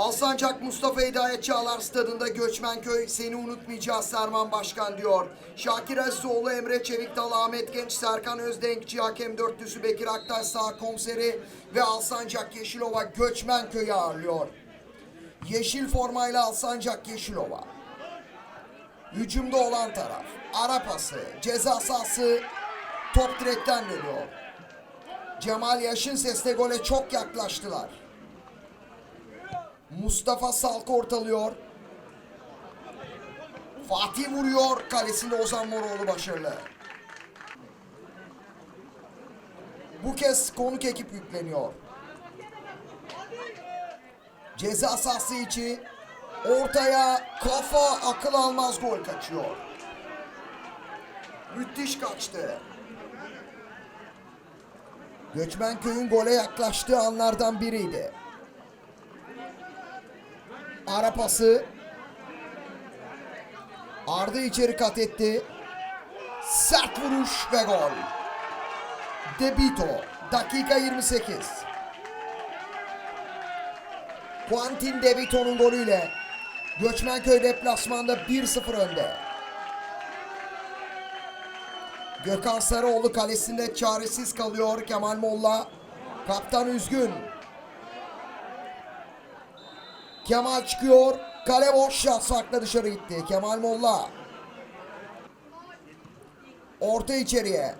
Alsancak Mustafa Hidayet Çağlar stadında Göçmenköy seni unutmayacağız Serman Başkan diyor. Şakir Azizoğlu, Emre Çevikdal, Ahmet Genç, Serkan Özdenkçi, Hakem Dörtlüsü Bekir Aktaş sağ komiseri ve Alsancak Yeşilova Göçmenköy'ü ağırlıyor. Yeşil formayla Alsancak Yeşilova. Hücumda olan taraf. Ara pası, ceza sahası, top direkten dönüyor. Cemal Yaşın sesle gole çok yaklaştılar. Mustafa Salk ortalıyor. Fatih vuruyor. Kalesinde Ozan Moroğlu başarılı. Bu kez konuk ekip yükleniyor. Ceza sahası içi ortaya kafa akıl almaz gol kaçıyor. Müthiş kaçtı. Göçmenköy'ün gole yaklaştığı anlardan biriydi. Ara pası. Arda içeri kat etti. Sert vuruş ve gol. Debito. Dakika 28. Quentin Debito'nun golüyle Göçmenköy deplasmanda 1-0 önde. Gökhan Sarıoğlu kalesinde çaresiz kalıyor. Kemal Molla kaptan üzgün. Kemal çıkıyor. Kale boş şans farkla dışarı gitti. Kemal Molla. Orta içeriye.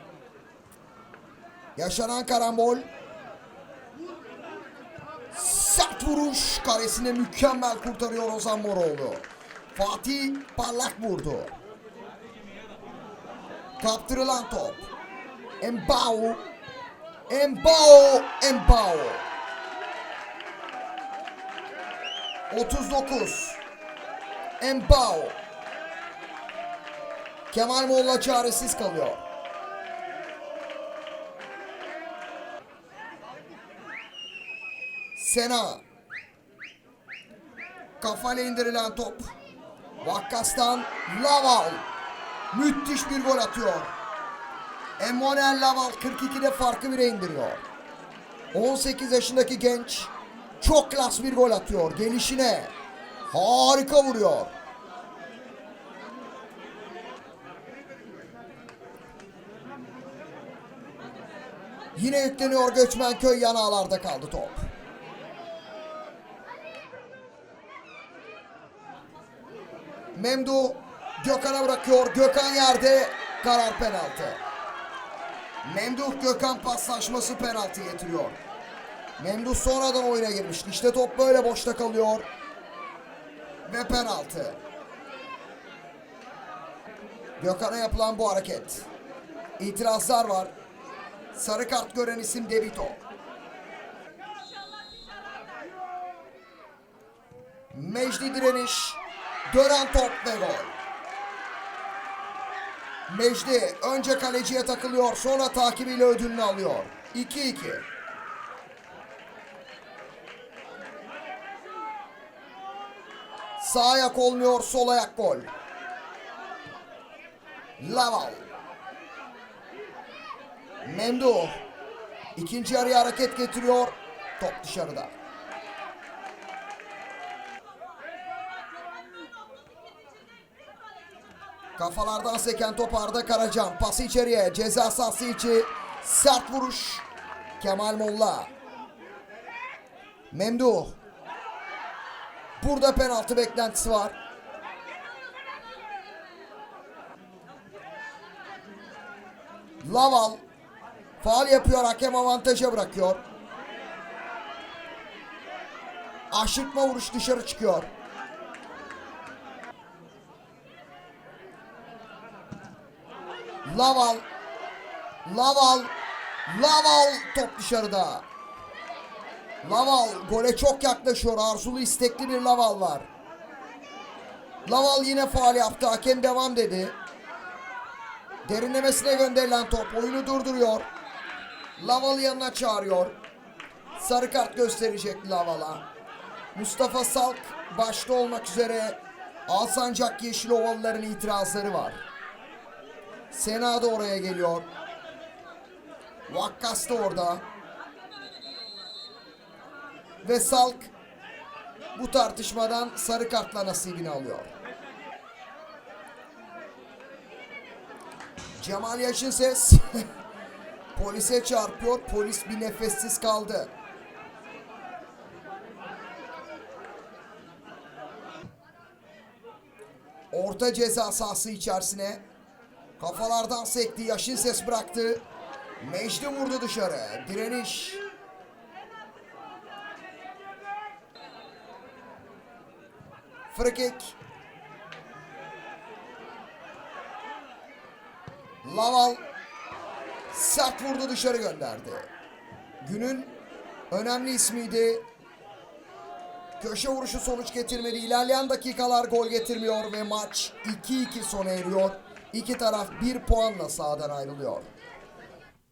Yaşanan karambol. Sert vuruş. Kalesine mükemmel kurtarıyor Ozan Moroğlu. Fatih parlak vurdu. Kaptırılan top. Embao. Embao. Embao. 39. Embao. Kemal Molla çaresiz kalıyor. Sena. Kafayla indirilen top. Vakkas'tan Laval. Müthiş bir gol atıyor. Emmanuel Laval 42'de farkı bire indiriyor. 18 yaşındaki genç çok klas bir gol atıyor. Gelişine harika vuruyor. Yine yükleniyor Göçmenköy yan ağlarda kaldı top. Memdu Gökhan'a bırakıyor. Gökhan yerde karar penaltı. Memduh Gökhan paslaşması penaltı getiriyor. Memduh sonradan oyuna girmişti. İşte top böyle boşta kalıyor. Ve penaltı. Gökhan'a yapılan bu hareket. İtirazlar var. Sarı kart gören isim Debito. Mecdi direniş. Dönen top ve gol. Mecdi önce kaleciye takılıyor sonra takibiyle ödülünü alıyor. 2-2. Sağ ayak olmuyor sol ayak gol. Laval. Memduh. İkinci yarıya hareket getiriyor. Top dışarıda. Kafalardan seken top Arda Karacan. Pası içeriye. Ceza sahası içi. Sert vuruş. Kemal Molla. Memduh. Burada penaltı beklentisi var. Laval faal yapıyor hakem avantaja bırakıyor. Aşırtma vuruş dışarı çıkıyor. Laval Laval Laval top dışarıda. Laval gole çok yaklaşıyor. Arzulu istekli bir Laval var. Laval yine faal yaptı. Hakem devam dedi. Derinlemesine gönderilen top oyunu durduruyor. Laval yanına çağırıyor. Sarı kart gösterecek Laval'a. Mustafa Salk başta olmak üzere Alsancak Yeşilovalıların itirazları var. Sena da oraya geliyor. Vakkas da orada. Ve Salk bu tartışmadan sarı kartla nasibini alıyor. Cemal Yaşın ses polise çarpıyor. Polis bir nefessiz kaldı. Orta ceza sahası içerisine kafalardan sekti. Yaşın ses bıraktı. Mecdi vurdu dışarı. Direniş. Frikik. Laval sert vurdu dışarı gönderdi. Günün önemli ismiydi. Köşe vuruşu sonuç getirmedi. İlerleyen dakikalar gol getirmiyor ve maç 2-2 sona eriyor. İki taraf bir puanla sahadan ayrılıyor.